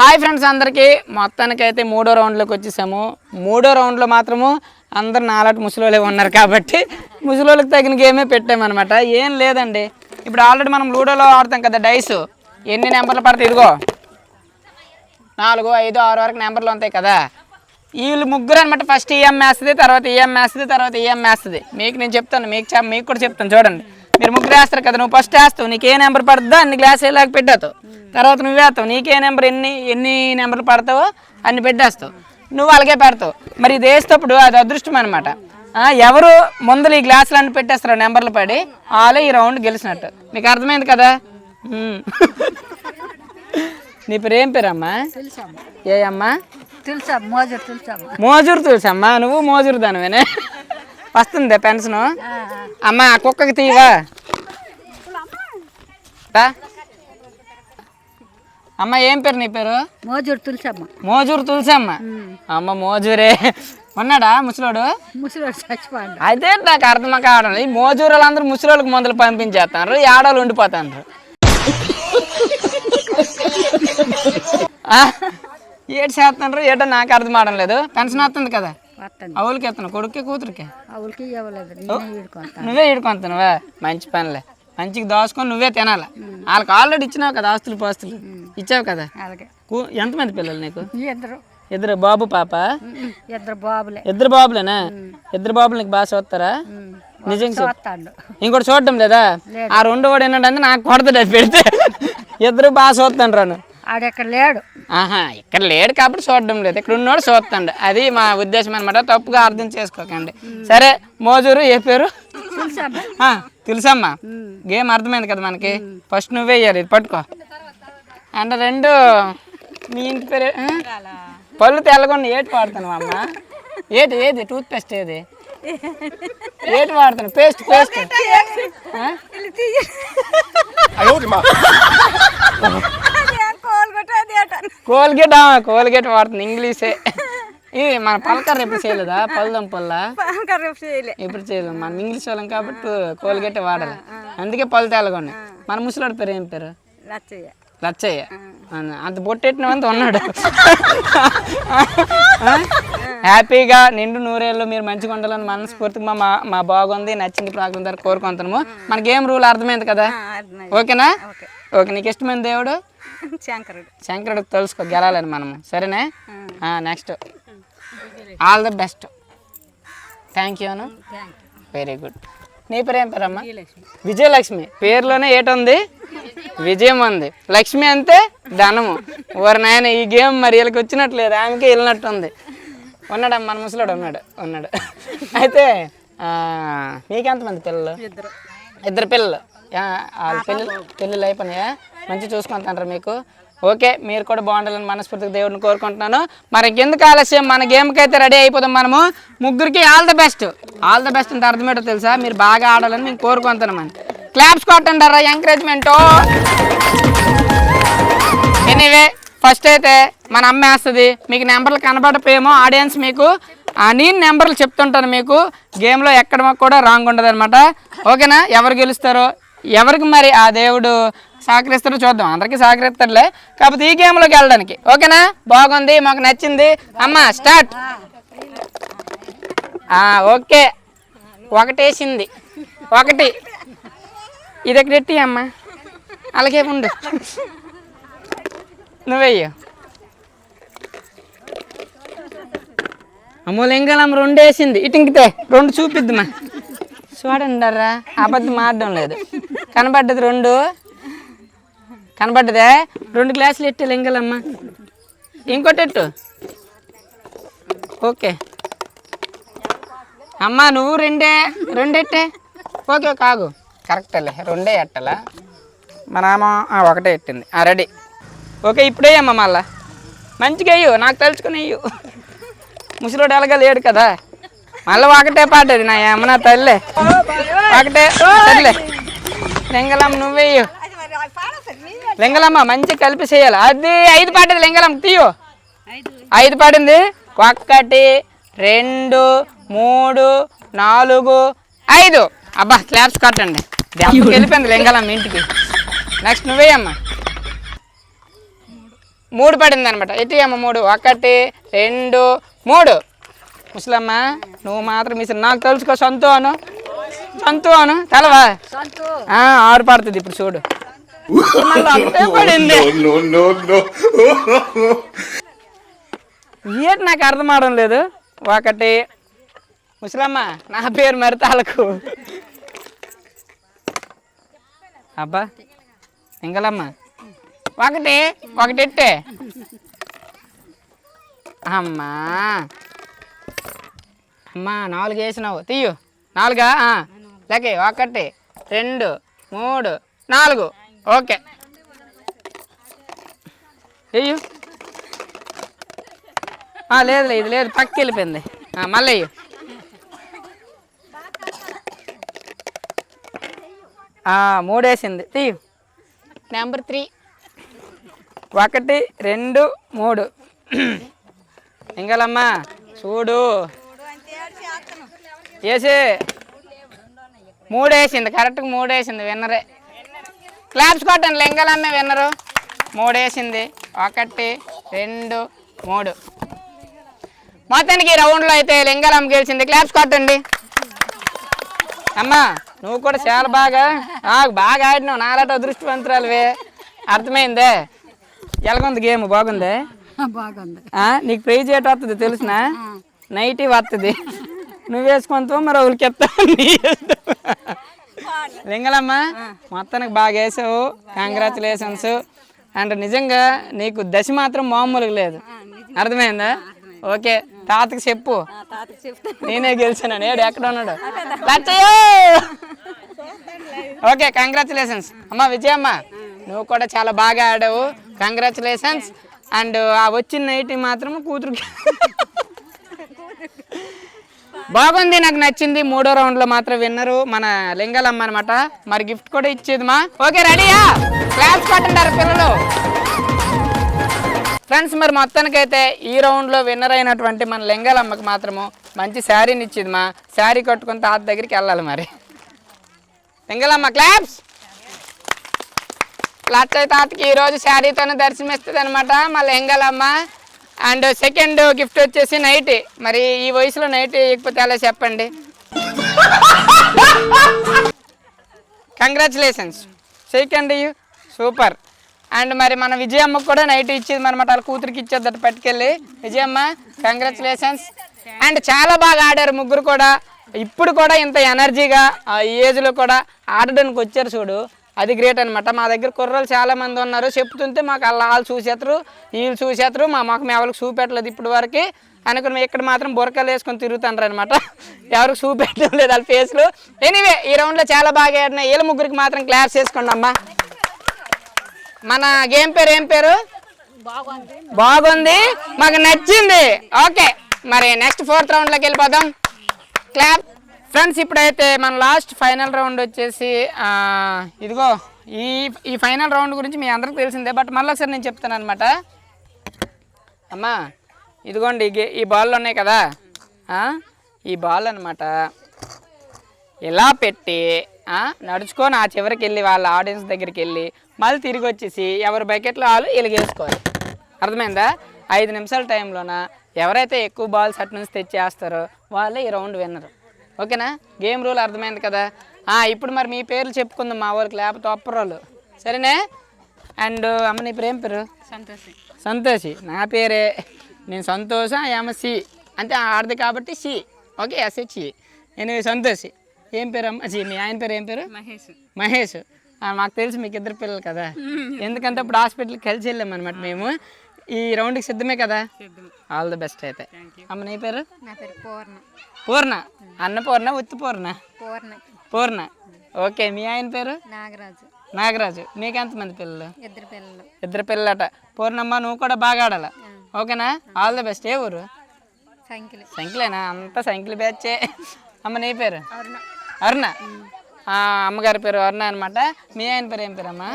Hi friends అందరికీ. మొత్తానికైతే మూడో రౌండ్లోకి వచ్చేసాము. మూడో రౌండ్లో మాత్రము అందరు నాలాంటి ముసలోళ్ళే ఉన్నారు కాబట్టి ముసలోళ్ళకి తగిన గేమే పెట్టామన్నమాట. ఏం లేదండి. ఇప్పుడు ఆల్రెడీ మనం లూడోలో ఆడతాం కదా డైస్. ఎన్ని నెంబర్లు పడతాయి ఇదిగో? నాలుగు ఐదు ఆరు వరకు నెంబర్లు ఉంటాయి కదా. వీళ్ళు ముగ్గురు అనమాట ఫస్ట్ ఈఎం వేస్తుంది తర్వాత ఈఎం వేస్తుంది తర్వాత ఈఎం వేస్తుంది. మీకు నేను చెప్తాను మీకు మీకు కూడా చెప్తాను చూడండి. మీరు ముగ్గురు వేస్తారు కదా నువ్వు ఫస్ట్ వేస్తావు నీకు ఏ నెంబర్ పడుతుందో అన్ని గ్లాస్ ఇలాగ పెట్టేస్తావు. తర్వాత నువ్వు వేస్తావు నీకే నెంబర్ ఎన్ని ఎన్ని నెంబర్లు పడతావో అన్ని పెట్టేస్తావు. నువ్వు అలాగే పెడతావు. మరి ఇది వేసేటప్పుడు అది అదృష్టం అనమాట ఎవరు ముందర ఈ గ్లాసులు అన్ని పెట్టేస్తారు నెంబర్లు పడి వాళ్ళే ఈ రౌండ్ గెలిచినట్టు. మీకు అర్థమైంది కదా. నీ పేరు ఏం పేరమ్మా ఏ అమ్మా? తెలుసా మోజర్ తెలుసమ్మా. మోజూరు తెలుసమ్మా నువ్వు మోజూరు దానివేనే. వస్తుందా పెన్షన్? అమ్మా ఆ కుక్కకి తీవా? రా. అమ్మ ఏం పేరు నీ పేరు? మోజర్ తెలుసమ్మా. మోజూరు తులసమ్మ. అమ్మ మోజూరే. ఉన్నాడా ముసలోడు? ముసలోడు చచ్చిపోండి అయితే నాకు అర్థం కావడం. ఈ మోజూరు వాళ్ళందరూ ముసలోళ్ళకి మందులు పంపించేస్తారు ఏడాలు ఉండిపోతారు? ఏడు చేస్తున్నారు ఏటో నాకు అర్థం అవడం లేదు. పెన్షన్ వస్తుంది కదా. అవులకి ఎత్తాను కొడుక్కి కూతురికి? ఇవ్వలేదు. నువ్వే ఇడుకుంటున్నావా? మంచి పనిలే. మంచిగా దోసుకొని నువ్వే తినాలి? వాళ్ళకి ఆల్రెడీ ఇచ్చినావు కదా ఆస్తులు పాస్తులు? ఇచ్చావు కదా? ఎంతమంది పిల్లలు నీకు? ఇద్దరు. ఇద్దరు బాబు పాప? ఇద్దరు బాబులే. ఇద్దరు బాబులేనా? ఇద్దరు బాబులు నీకు బాగా చూస్తారా నిజంగా ఇంకోటి చూడటం లేదా? ఆ రెండు వాడు ఏంటంటే నాకు కొడతాడు అది పెడితే. ఇద్దరు బాగా చూస్తాను రాను ఆడెక్కడ లేడు. ఆహా ఇక్కడ లేడు కాబట్టి చూడడం లేదు. ఇక్కడ ఉన్నోడు చూస్తాడు. అది మా ఉద్దేశం అనమాట తప్పుగా అర్థం చేసుకోకండి. సరే మోజూరు ఏ పేరు? తెలుసమ్మా. గేమ్ అర్థమైంది కదా మనకి? ఫస్ట్ నువ్వే వేయాలి ఇది పట్టుకో. అండ్ రెండు మీ ఇంటి పేరు? పళ్ళు తెల్లగొన్న ఏటి వాడుతున్నావు అమ్మ ఏటి ఏది? టూత్ పేస్ట్ ఏది? ఏటి వాడుతున్నావు పేస్ట్ పేస్ట్. కోల్గేట్ కోల్గేట్ వాడుతుంది ఇంగ్లీషే. ఇది మన పలకర్ ఎప్పుడు చేయలేదా? పల్లం? పల్ల ఎప్పుడు చేయలేదు మనం ఇంగ్లీష్ వాళ్ళం కాబట్టి కోల్గేట్ వాడాలి. అందుకే పళ్ళు తెల్లగొన్నాయి మన ముసలాడి పేరు ఏం పేరు? లచ్చయ్య. లచ్చయ్య. అంత బొట్టెట్టినంత ఉన్నాడు? హ్యాపీగా నిండు నూరేళ్ళు మీరు మంచిగా ఉండాలని మనస్ఫూర్తిగా మా మా- బాగుంది నచ్చింది ప్రాబ్లం ద్వారా కోరుకుంటున్నాము. మన గేమ్ రూల్ అర్థమైంది కదా? ఓకేనా? ఓకే. నీకు ఇష్టమైన దేవుడు? శంకరుడు. శంకరుడికి తెలుసుకో గెలాలని మనము. సరేనా? Next all the best thank you very good నీ పేరు ఏం పేరమ్మా? విజయలక్ష్మి. పేరులోనే ఏటుంది విజయం ఉంది. లక్ష్మి అంతే ధనము. ఓరి నాయన ఈ గేమ్ మరి వీళ్ళకి వచ్చినట్లేదు ఆమెకే వెళ్ళినట్టుంది ఉన్నాడు మన ముసలాడు ఉన్నాడు ఉన్నాడు. అయితే ఆ, మీకెంతమంది పిల్లలు? ఇద్దరు. ఇద్దరు పిల్లలు. వాళ్ళ పెళ్ళి పెళ్ళిళ్ళు అయిపోయినాయా? మంచిగా చూసుకుంటారు మీకు? ఓకే మీరు కూడా బాగుండాలని మనస్ఫూర్తిగా దేవుడిని కోరుకుంటున్నాను. మరి ఇంకెందుకు ఆలస్యం? మన గేమ్కి అయితే రెడీ అయిపోతాం మనము. ముగ్గురికి all the best. All the best అంటే అర్థమేటో తెలుసా? మీరు బాగా ఆడాలని మేము కోరుకుంటున్నామని క్లాప్స్ కొట్టండారా ఎంకరేజ్మెంట్ ఎనీవే ఫస్ట్ అయితే మన అమ్మ వేస్తుంది. మీకు నెంబర్లు కనబడపోయేమో ఆడియన్స్ మీకు. ఆ నేను నెంబర్లు చెప్తుంటాను మీకు. గేమ్లో ఎక్కడ కూడా రాంగ్ ఉండదు అనమాట ఓకేనా? ఎవరు గెలుస్తారో ఎవరికి మరి ఆ దేవుడు సహకరిస్తారో చూద్దాం. అందరికీ సహకరిస్తారులే. కాకపోతే ఈ గేమ్లోకి వెళ్ళడానికి. ఓకేనా? బాగుంది మాకు నచ్చింది. అమ్మ స్టార్ట్. ఓకే. ఒకటేసింది. ఒకటి. ఇది ఎక్కడెట్టి అమ్మ. అలాగే ఉండు. నువ్వెయ్యు అమ్మో లింగలం రెండు వేసింది ఇటు ఇంకితే రెండు చూపిద్దుమా చూడండి రా అబద్ధం ఆడడం లేదు. కనబడ్డది రెండు. కనబడ్డదే? రెండు గ్లాసులు ఎట్టే లింగలమ్మ. ఇంకోటి ఎట్టు ఓకే. అమ్మ నువ్వు రెండే రెండెట్టే? ఓకే కాగు. కరెక్టేలే రెండే ఎట్టాలా మా నామ ఒకటే ఎట్టింది ఆ, రెడీ. ఓకే ఇప్పుడే అమ్మ మళ్ళా. మంచిగా అయ్యు నాకు తలుచుకుని అయ్యు ముసలోడు ఎలాగా లేడు కదా. మళ్ళీ ఒకటే పాటది నా అమ్మ నా తల్లే. ఒకటే తల్లే. లింగలమ్మ నువ్వేయు లింగలమ్మ మంచిగా కలిపి చేయాలి. అది ఐదు పాటది లింగలమ్మ తీయు. ఐదు పాడింది. ఒక్కటి రెండు మూడు నాలుగు ఐదు. అబ్బా స్లాబ్స్ కట్టండి. దెబ్బకి వెళ్ళిపోయింది లింగలమ్మ ఇంటికి. నెక్స్ట్ నువ్వేయమ్మా మూడు పడింది అనమాట ఎటు అమ్మ మూడు. ఒకటి రెండు మూడు. ముసలమ్మ నువ్వు మాత్రం మిస్ నాకు తెలుసుకో సొంతం అను. సొంతం అను. తెలవా? సంతు. ఆ, ఆరు పడుతుంది ఇప్పుడు చూడు. పడింది. No, no, no. ఏంటి నాకు అర్థం అవడం లేదు? ఒకటి. ముసలమ్మ నా పేరు మరి తాలకు అబ్బా ఇంకలమ్మ ఒకటి ఒకటి ఎట్టే అమ్మా. అమ్మా నాలుగు వేసినావు. తీయు. నాలుగా? ఆ, లేకే ఒకటి రెండు మూడు నాలుగు. ఓకే. వెయ్యు లేదు లేదులే ఇది లేదు పక్కకి వెళ్ళిపోయింది. మళ్ళీ మూడేసింది. తీయు. నెంబర్ త్రీ ఒకటి రెండు మూడు. ఇంకలమ్మ చూడు. వేసి మూడేసింది కరెక్ట్గా మూడేసింది విన్నరే. క్లాప్స్ కొట్టండి లింగలమ్మే విన్నరు. మూడేసింది ఒకటి రెండు మూడు. మొత్తానికి ఈ రౌండ్లో అయితే లింగలమ్మ గెలిచింది. క్లాప్స్ కొట్టండి. అమ్మా నువ్వు కూడా చాలా బాగా నాకు బాగా ఆడినావు. నాలాట అదృష్టవంతురాలువే. అర్థమైందే? ఎలాగుంది గేమ్? బాగుందే? బాగుంది. ఆ, నీకు ప్రైజ్ ఏట వస్తుంది తెలుసునా? నైటీ వస్తుంది నువ్వు వేసుకుంటావు మరి ఒకరికి ఎత్తావు. లింగలమ్మ మొత్తానికి బాగా వేసావు. కంగ్రాచులేషన్స్ అండ్ నిజంగా నీకు దశ మాత్రం మామూలుగా లేదు. అర్థమైందా? ఓకే. తాతకి చెప్పు. నేనే గెలిచాను. నేడు ఎక్కడ ఉన్నాడు! ఓకే కంగ్రాచులేషన్స్ అమ్మ విజయమ్మ నువ్వు కూడా చాలా బాగా ఆడావు. కంగ్రాచులేషన్స్ అండ్ ఆ వచ్చిన నైట్ మాత్రం కూతురుకి బాగుంది నాకు నచ్చింది. మూడో రౌండ్లో మాత్రం విన్నరు మన లింగలమ్మ అనమాట మరి గిఫ్ట్ కూడా ఇచ్చేది మా ఓకే రెడీయా? క్లాస్ కొట్టండారు పిల్లలు. ఫ్రెండ్స్ మరి మొత్తానికైతే ఈ రౌండ్లో విన్నర్ అయినటువంటి మన లింగాలమ్మకి మాత్రము మంచి శారీని ఇచ్చింది మా శారీ కట్టుకుని తాత దగ్గరికి వెళ్ళాలి మరి. లింగాలమ్మ క్లాప్స్! లచ్చయ్య తాతకి ఈరోజు శారీతోనే దర్శనమిస్తుంది అనమాట మా లెంగలమ్మ అండ్ సెకండ్ గిఫ్ట్ వచ్చేసి నైట్. మరి ఈ వయసులో నైట్ ఇకపోతే అలా చెప్పండి? కంగ్రాచులేషన్స్ సెకండ్ సూపర్ అండ్ మరి మన విజయమ్మకు కూడా నైట్ ఇచ్చేది అనమాట వాళ్ళ కూతురికి ఇచ్చేద్దట పట్టుకెళ్ళి. విజయమ్మ కంగ్రాచులేషన్స్ అండ్ చాలా బాగా ఆడారు ముగ్గురు కూడా. ఇప్పుడు కూడా ఇంత ఎనర్జీగా ఆ ఏజ్లో కూడా ఆడడానికి వచ్చారు చూడు. అది గ్రేట్ అనమాట మా దగ్గర కుర్రలు చాలా మంది ఉన్నారు. చెప్తుంటే మాకు అలా వాళ్ళు చూసేస్తారు వీళ్ళు చూసేస్తారు మా మాకు ఎవరికి చూపెట్టలేదు ఇప్పుడు వరకు. అనుకుని ఇక్కడ మాత్రం బురకలు వేసుకొని తిరుగుతుంటారు అనమాట ఎవరికి చూపెట్టడం లేదు వాళ్ళ ఫేస్లు ఎనీవే ఈ రౌండ్లో చాలా బాగా ఆడినాయి వీళ్ళ ముగ్గురికి మాత్రం క్లాస్ చేసుకోండి అమ్మా. మన గేమ్ పేరు ఏం పేరు? బాగుంది. మాకు నచ్చింది. ఓకే మరి నెక్స్ట్ ఫోర్త్ రౌండ్లోకి వెళ్ళిపోదాం. క్లాప్ ఫ్రెండ్స్ ఇప్పుడైతే మన లాస్ట్ ఫైనల్ రౌండ్ వచ్చేసి ఇదిగో ఈ ఈ ఫైనల్ రౌండ్ గురించి మీ అందరికి తెలిసిందే బట్ మళ్ళీ ఒకసారి నేను చెప్తాను అనమాట అమ్మా ఇదిగోండి ఈ గే- ఈ బాల్ ఉన్నాయి కదా. ఈ బాల్ అనమాట ఇలా పెట్టి నడుచుకొని ఆ చివరికి వెళ్ళి వాళ్ళ ఆడియన్స్ దగ్గరికి వెళ్ళి మళ్ళీ తిరిగి వచ్చేసి ఎవరి బకెట్లో వాళ్ళు ఇలాగేసుకోవాలి అర్థమైందా? ఐదు నిమిషాల టైంలోన ఎవరైతే ఎక్కువ బాల్స్ అటు నుంచి తెచ్చేస్తారో వాళ్ళే ఈ రౌండ్ విన్నరు. ఓకేనా? గేమ్ రూల్ అర్థమైంది కదా? ఇప్పుడు మరి మీ పేర్లు చెప్పుకుందాం మా ఊరికి లేకపోతే ఒప్పరోళ్ళు సరేనే? అండ్ అమ్మ నీ పేరు ఏం పేరు? సంతోషం. సంతోషి. నా పేరే. నేను సంతోష ఎంసి అంటే ఆడది కాబట్టి సి. Okay SHE. నేను సంతోషి. ఏం పేరు అమ్మ? సి మీ ఆయన పేరు ఏం పేరు? మహేష్. మహేష్. మాకు తెలుసు మీకు ఇద్దరు పిల్లలు కదా. ఎందుకంటే ఇప్పుడు హాస్పిటల్కి కలిసి వెళ్ళాం అనమాట మేము. ఈ రౌండ్కి సిద్ధమే కదా? ఆల్ ది బెస్ట్ అయితే. అమ్మ నీ పేరు? నా పేరు పూర్ణ. పూర్ణ. అన్న పూర్ణ ఉత్తి పూర్ణ? పూర్ణ. పూర్ణ. ఓకే మీ ఆయన పేరు? నాగరాజు. నాగరాజు. మీకు ఎంతమంది పిల్లలు? ఇద్దరు పిల్లలు. ఇద్దరు పిల్లలట. పూర్ణమ్మ నువ్వు కూడా బాగా ఆడాల. ఓకేనా? ఆల్ ది బెస్ట్ ఏ ఊరు? సంఖ్యలు. సంఖ్యలేనా? అంతా సంఖ్యలు బ్యాచే. అమ్మ నీ పేరు? అరుణ. అరుణ. అమ్మగారి పేరు అరుణ అనమాట మీ ఆయన పేరు ఏం పేరు అమ్మా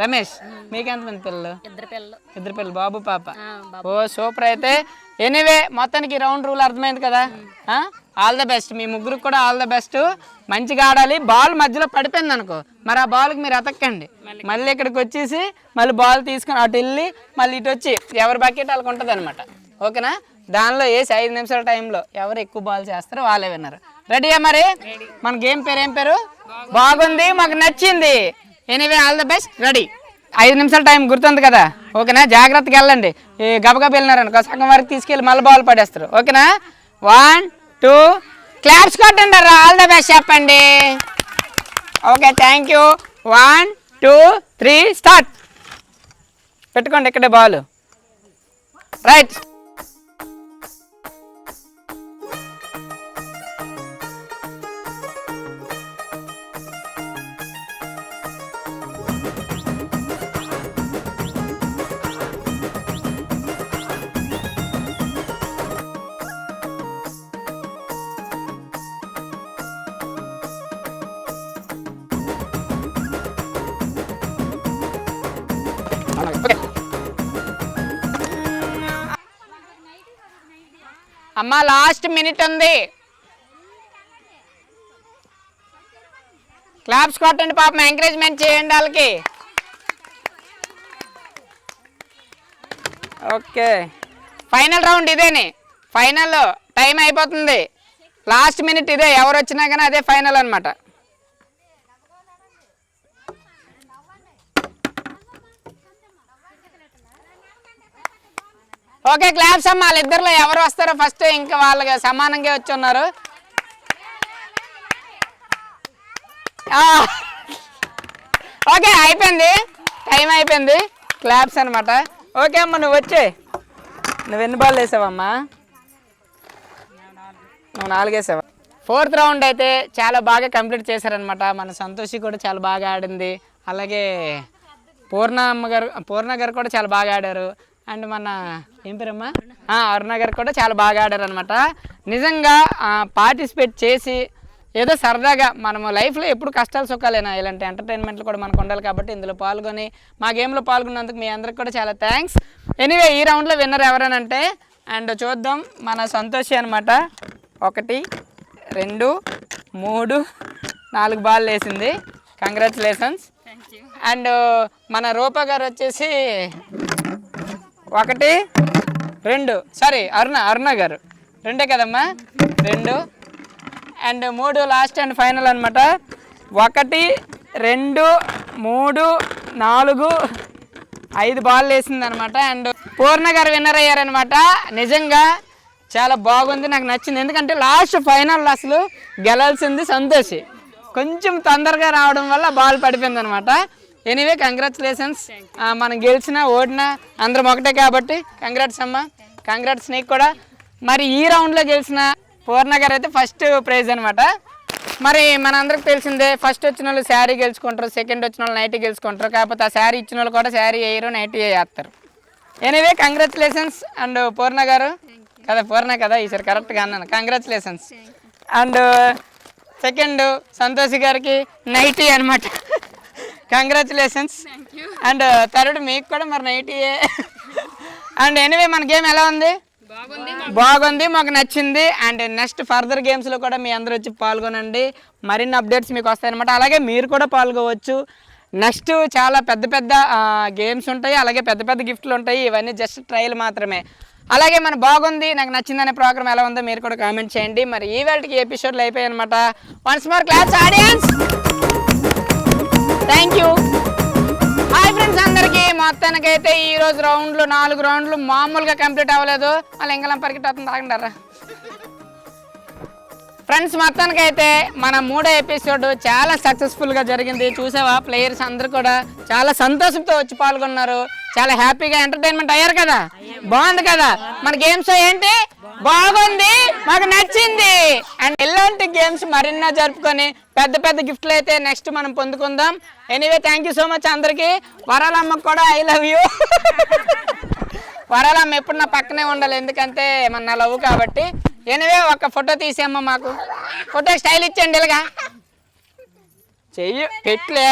రమేష్. మీకు ఎంతమంది పిల్లలు? ఇద్దరు పిల్లలు. ఇద్దరు పిల్లలు. బాబు పాప. ఓ సూపర్ అయితే. ఎనీవే మొత్తానికి రౌండ్ రూల్ అర్థమైంది కదా? ఆల్ ద బెస్ట్ మీ ముగ్గురికి కూడా ఆల్ ద బెస్ట్ మంచిగా ఆడాలి. బాల్ మధ్యలో పడిపోయింది అనుకో. మరి ఆ బాల్కి మీరు అతక్కండి మళ్ళీ. ఇక్కడికి వచ్చేసి మళ్ళీ బాల్ తీసుకొని అటు వెళ్ళి మళ్ళీ ఇటు వచ్చి ఎవరి బకెట్ వాళ్ళకి ఉంటుంది అనమాట ఓకేనా దానిలో వేసి ఐదు నిమిషాల టైంలో ఎవరు ఎక్కువ బాల్ చేస్తారో వాళ్ళే విన్నారు. రెడీయా మరి? మన గేమ్ పేరు ఏం పేరు? బాగుంది మాకు నచ్చింది. Anyway all the best ready ఐదు నిమిషాల టైం గుర్తుంది కదా? ఓకేనా? జాగ్రత్తగా వెళ్ళండి. ఈ గబగబ వెళ్ళినారనుకో సగం వరకు తీసుకెళ్ళి మళ్ళీ బాల్ పడేస్తారు. ఓకేనా? వన్ టూ క్లాప్స్ కొట్టండి ఆల్ ద బెస్ట్ చెప్పండి. Okay thank you one two three start పెట్టుకోండి ఇక్కడే బాల్ రైట్ అమ్మ లాస్ట్ మినిట్ ఉంది. క్లాప్స్ కొట్టండి పాపం ఎంకరేజ్మెంట్ చేయండి వాళ్ళకి. ఓకే. ఫైనల్ రౌండ్ ఇదేనే. ఫైనల్ టైం అయిపోతుంది. లాస్ట్ మినిట్ ఇదే ఎవరు వచ్చినా కానీ అదే ఫైనల్ అనమాట ఓకే క్లాప్స్ అమ్మ వాళ్ళిద్దరిలో ఎవరు వస్తారో ఫస్ట్ ఇంకా వాళ్ళకి సమానంగా వచ్చి ఉన్నారు ఓకే అయిపోయింది. టైం అయిపోయింది. క్లాప్స్ అనమాట ఓకే అమ్మ నువ్వు వచ్చే. నువ్వు ఎన్ని బాల్ వేసావమ్మా? నువ్వు నాలుగేసావా ఫోర్త్ రౌండ్ అయితే చాలా బాగా కంప్లీట్ చేశారనమాట మన సంతోషి కూడా చాలా బాగా ఆడింది. అలాగే పూర్ణ అమ్మగారు పూర్ణ గారు కూడా చాలా బాగా ఆడారు. అండ్ మన ఏం పేరమ్మా? అరుణ గారు కూడా చాలా బాగా ఆడారు అనమాట నిజంగా పార్టిసిపేట్ చేసి ఏదో సరదాగా మనము లైఫ్లో ఎప్పుడు కష్టాలు సుఖాలేనా ఇలాంటి ఎంటర్టైన్మెంట్లు కూడా మనకు ఉండాలి కాబట్టి ఇందులో పాల్గొని మా గేమ్లో పాల్గొన్నందుకు మీ అందరికి కూడా చాలా థ్యాంక్స్. ఎనీవే ఈ రౌండ్లో విన్నర్ ఎవరనంటే అండ్ చూద్దాం మన సంతోషి అనమాట ఒకటి రెండు మూడు నాలుగు బాల్ వేసింది కంగ్రాచులేషన్స్ అండ్ మన రూప గారు వచ్చేసి ఒకటి రెండు. సారీ అరుణ అరుణ గారు. రెండే కదమ్మా? రెండు. అండ్ మూడు లాస్ట్ అండ్ ఫైనల్ అనమాట ఒకటి రెండు మూడు నాలుగు ఐదు బాల్ వేసింది అనమాట అండ్ పూర్ణ గారు విన్నర్ అయ్యారనమాట నిజంగా చాలా బాగుంది నాకు నచ్చింది. ఎందుకంటే లాస్ట్ ఫైనల్ అసలు గెలాల్సింది సంతోషి. కొంచెం తొందరగా రావడం వల్ల బాల్ పడిపోయింది అనమాట ఎనీవే కంగ్రాచులేషన్స్ మనం గెలిచినా ఓడినా అందరం ఒకటే కాబట్టి కంగ్రాట్స్ అమ్మ. కంగ్రాట్స్ నీకు కూడా. మరి ఈ రౌండ్లో గెలిచిన పూర్ణ గారు అయితే ఫస్ట్ ప్రైజ్ అనమాట మరి మనందరికి తెలిసిందే ఫస్ట్ వచ్చిన వాళ్ళు శారీ గెలుచుకుంటారు సెకండ్ వచ్చిన వాళ్ళు నైటీ గెలుచుకుంటారు. కాకపోతే ఆ శారీ ఇచ్చిన వాళ్ళు కూడా శారీ వేయరు నైటీ వేస్తారు. ఎనీవే కంగ్రాచులేషన్స్ అండ్ పూర్ణ గారు. కదా పూర్ణ కదా ఈసారి కరెక్ట్గా అన్నాను. కంగ్రాచులేషన్స్ అండ్ సెకండ్ సంతోషి గారికి నైటీ అనమాట కంగ్రాచులేషన్స్ అండ్ థర్డ్ మీకు కూడా మరి నైటీయే అండ్ ఎనీవే మన గేమ్ ఎలా ఉంది? బాగుంది. మాకు నచ్చింది. అండ్ నెక్స్ట్ ఫర్దర్ గేమ్స్లో కూడా మీ అందరూ వచ్చి పాల్గొనండి. మరిన్ని అప్డేట్స్ మీకు వస్తాయన్నమాట. అలాగే మీరు కూడా పాల్గొవచ్చు. నెక్స్ట్ చాలా పెద్ద పెద్ద గేమ్స్ ఉంటాయి. అలాగే పెద్ద పెద్ద గిఫ్ట్లు ఉంటాయి. ఇవన్నీ జస్ట్ ట్రయల్ మాత్రమే. అలాగే మన బాగుంది నాకు నచ్చిందనే ప్రోగ్రామ్ ఎలా ఉందో మీరు కూడా కామెంట్ చేయండి. మరి ఈ వేళకి ఎపిసోడ్లు అయిపోయాయి అనమాట once more claps audience thank you hi friends అందరికీ మొత్తానికైతే ఈ రోజు రౌండ్లు నాలుగు రౌండ్లు మామూలుగా కంప్లీట్ అవ్వలేదు. మళ్ళీ ఇంకలం పరిగెట్ అవుతుంది తాగండారా ఫ్రెండ్స్ మొత్తానికైతే మన మూడో ఎపిసోడ్ చాలా సక్సెస్ఫుల్గా జరిగింది. చూసావా? ప్లేయర్స్ అందరూ కూడా చాలా సంతోషంతో వచ్చి పాల్గొన్నారు. చాలా హ్యాపీగా ఎంటర్టైన్మెంట్ అయ్యారు కదా? బాగుంది కదా? మన గేమ్స్ ఏంటి? బాగుంది. మాకు నచ్చింది. అండ్ ఇలాంటి గేమ్స్ మరిన్నా జరుపుకొని పెద్ద పెద్ద గిఫ్ట్లు అయితే నెక్స్ట్ మనం పొందుకుందాం. Anyway thank you so much అందరికీ. వరాలమ్మకు కూడా ఐ లవ్ యూ వరాలమ్మ ఎప్పుడు నా పక్కనే ఉండాలి ఎందుకంటే మన నా లవ్ కాబట్టి. ఎనివే ఒక ఫోటో తీసేమ్మా మాకు. ఫోటో స్టైల్ ఇచ్చండి ఇలాగా. చెయ్యి పెట్లే